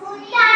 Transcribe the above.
คุณยาย